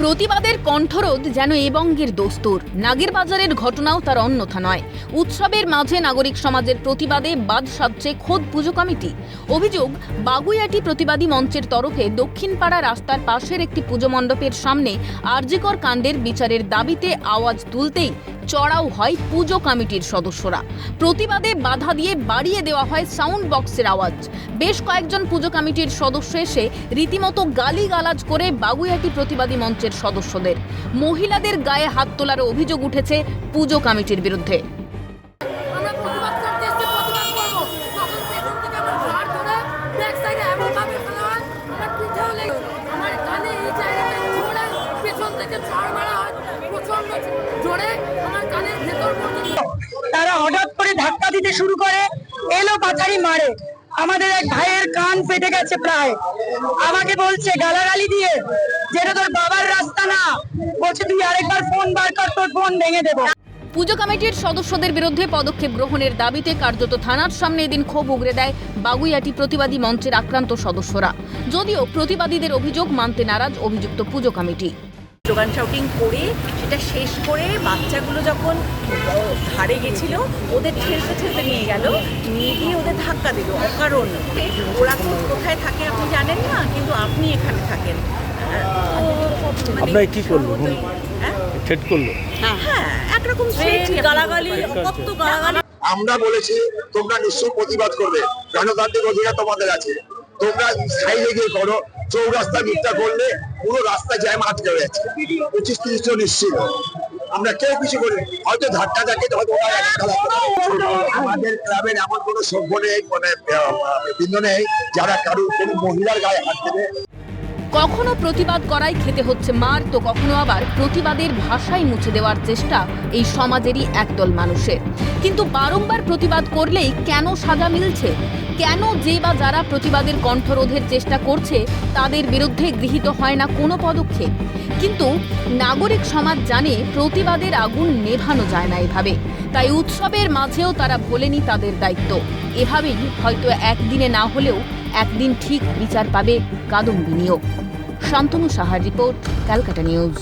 প্রতিবাদের কণ্ঠরোধ যেন এবঙ্গের বঙ্গের দস্তুর। নাগের বাজারের ঘটনাও তার অন্যথা নয়। উৎসবের মাঝে নাগরিক সমাজের প্রতিবাদে বাদ সাজছে খোদ পুজো কমিটি। অভিযোগ, বাগুইয়াটি প্রতিবাদী মঞ্চের তরফে দক্ষিণপাড়া রাস্তার পাশের একটি পুজো মণ্ডপের সামনে আর্যিকর কাণ্ডের বিচারের দাবিতে আওয়াজ তুলতেই চড়াও হয় পুজো কমিটির সদস্যরা। প্রতিবাদে বাধা দিয়ে বাড়িয়ে দেওয়া হয় সাউন্ড বক্সের আওয়াজ। বেশ কয়েকজন পুজো কমিটির সদস্য এসে রীতিমতো গালিগালাজ করে বাগুইয়াটি প্রতিবাদী মঞ্চের সদস্যদের। মহিলাদের গায়ে হাত তোলার অভিযোগ উঠেছে পুজো কমিটির বিরুদ্ধে। প্রতিবাদ দিতে শুরু করে, এলো পাচারি মারে। আমাদের এক ভাইয়ের কান ফেটে গেছে প্রায়। আমাকে বলছে, গালাগালি দিয়ে, যেটা তোর বাবার রাস্তা না। বলছে, তুই আরেকবার ফোন বার কর, তোর ফোন ভেঙে দেবো। পুজো কমিটির সদস্যদের বিরুদ্ধে পদক্ষেপ গ্রহণের দাবিতে কার্যত থানার সামনে এদিন ক্ষোভ উগরে দেয় বাগুইয়াটি প্রতিবাদী মঞ্চের আক্রান্ত সদস্যরা। যদিও প্রতিবাদীদের অভিযোগ মানতে নারাজ অভিযুক্ত পুজো কমিটি। স্লোগান শাউটিং করে সেটা শেষ করে বাচ্চাগুলো যখন ধারে গেছিল ওদের ঠেলতে ঠেলতে নিয়ে গেল নিয়ে গিয়ে ওদের ধাক্কা দিল অকারণ। ওরা তো কোথায় থাকে আপনি জানেন না কিন্তু আপনি এখানে থাকেন। কি করল? স্বভাবতই- হ্যাঁ? করল? হ্যাঁ। একরকম গালাগালি আমরা বলেছি তোমরা নিশ্চয়ই প্রতিবাদ করবে। গণতান্ত্রিক অধিকার তোমাদের আছে। তোমরা সাইডে গিয়ে করো চৌরাস্তা মিথ্যা করলে পুরো রাস্তা জ্যাম পঁচিশ তিরিশ জন এসেছিল। আমরা কেউ কিছু করি হয়তো ধাক্কা থাকে হয়তো একটা। আমাদের ক্লাবের এমন কোনো সভ্য নেই মানে বৃন্দ নেই যারা কারও কোনো মহিলার গায়ে হাত দেবে। কখনো প্রতিবাদ করাই খেতে হচ্ছে মার, তো কখনো আবার প্রতিবাদের ভাষাই মুছে দেওয়ার চেষ্টা এই সমাজেরই একদল মানুষের। কিন্তু বারংবার প্রতিবাদ করলেই কেন সাজা মিলছে? কেন যে বা যারা প্রতিবাদের কণ্ঠরোধের চেষ্টা করছে, তাদের বিরুদ্ধে গৃহীত হয় না কোনো পদক্ষেপ? কিন্তু নাগরিক সমাজ জানে প্রতিবাদের আগুন নেভানো যায় না এভাবে। তাই উৎসবের মাঝেও তারা ভোলেনি তাদের দায়িত্ব। এভাবেই হয়তো একদিনে না হলেও একদিন ঠিক বিচার পাবে কাদম্বিনীও। শান্তনু সাহার রিপোর্ট ক্যালকাটা নিউজ।